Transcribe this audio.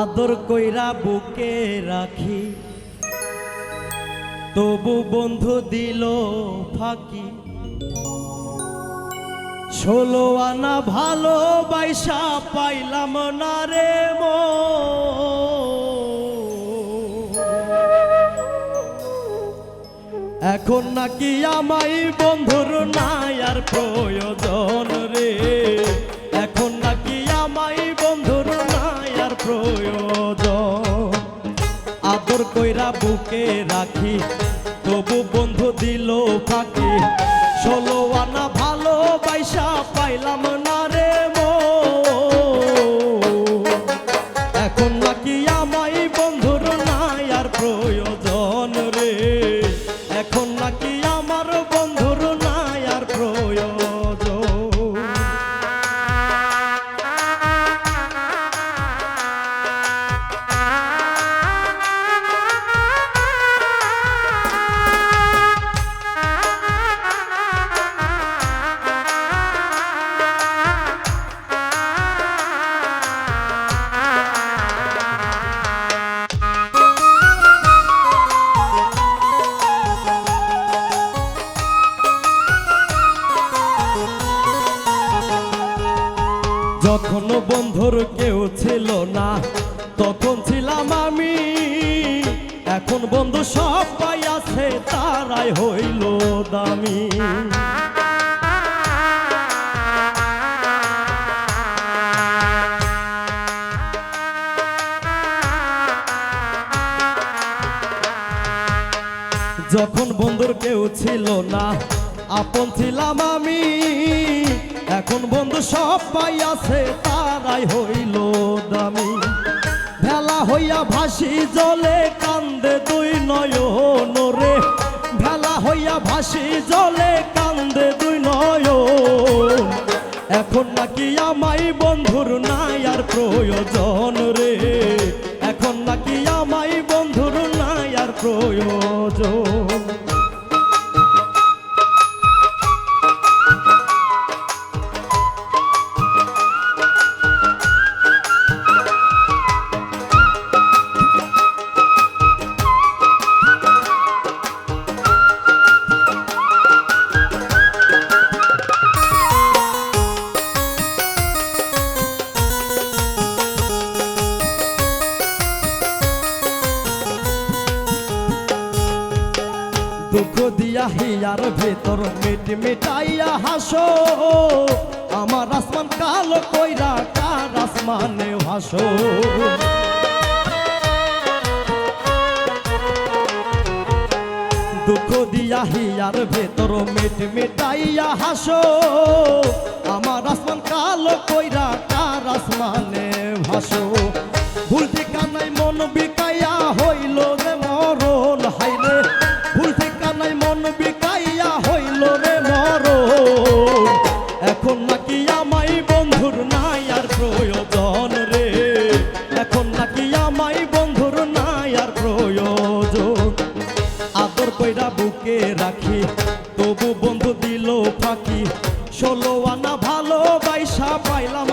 আদর কইরা বুকে রাখি, তবু বন্ধু দিল ফাঁকি। ষোলো আনা ভালো বাইসা পাইলাম না রে মো এখন নাকি আমাই বন্ধুর নাই আর প্রয়োজন রে। এখন নাকি আমাই বন্ধুর নাই আর প্রয়োজন। আদর কইরা বুকে রাখি, তবু বন্ধু দিল ফাঁকি। ষোলো যখন বন্ধুর কেউ ছিল না, তখন ছিলাম আমি। এখন বন্ধু সবাই আছে, তারাই হইল দামি। যখন বন্ধুর কেউ ছিল না, আপন ছিলাম আমি। সবাই আছে, তারাই হইল দামি। ভেলা হইয়া ভাসি জলে, কান্দে দুই নয়ন রে। ভেলা হইয়া ভাসি জলে, কান্দে দুই নয়ন। এখন নাকি আমাই বন্ধুর নাই আর প্রয়োজন রে। এখন নাকি আমাই বন্ধুর নাই আর প্রয়োজন। দুঃখ দিয়া হিয়ার ভেতর মিট মিটাইয়া হাসো। আমার আসমান কালো কইরা কার আসমানে হাসো দুঃখ দিয়া হিয়ার ভেতর মিট মিটাইয়া হাসো। আমার আসমান কালো কইরা কার আসমানে ভাসো। ভুল ঠিকানায় মন বিকাইয়া মন বিকাইয়া হইল রে মরণ। এখন নাকি আমাই বন্ধুর নাই আর প্রয়োজন রে। এখন নাকি আমাই বন্ধুর নাই আর প্রয়োজন। আদর কইরা বুকে রাখি, তবু বন্ধু দিল ফাঁকি। ষোলো আনা ভালো বাইসা পাইলাম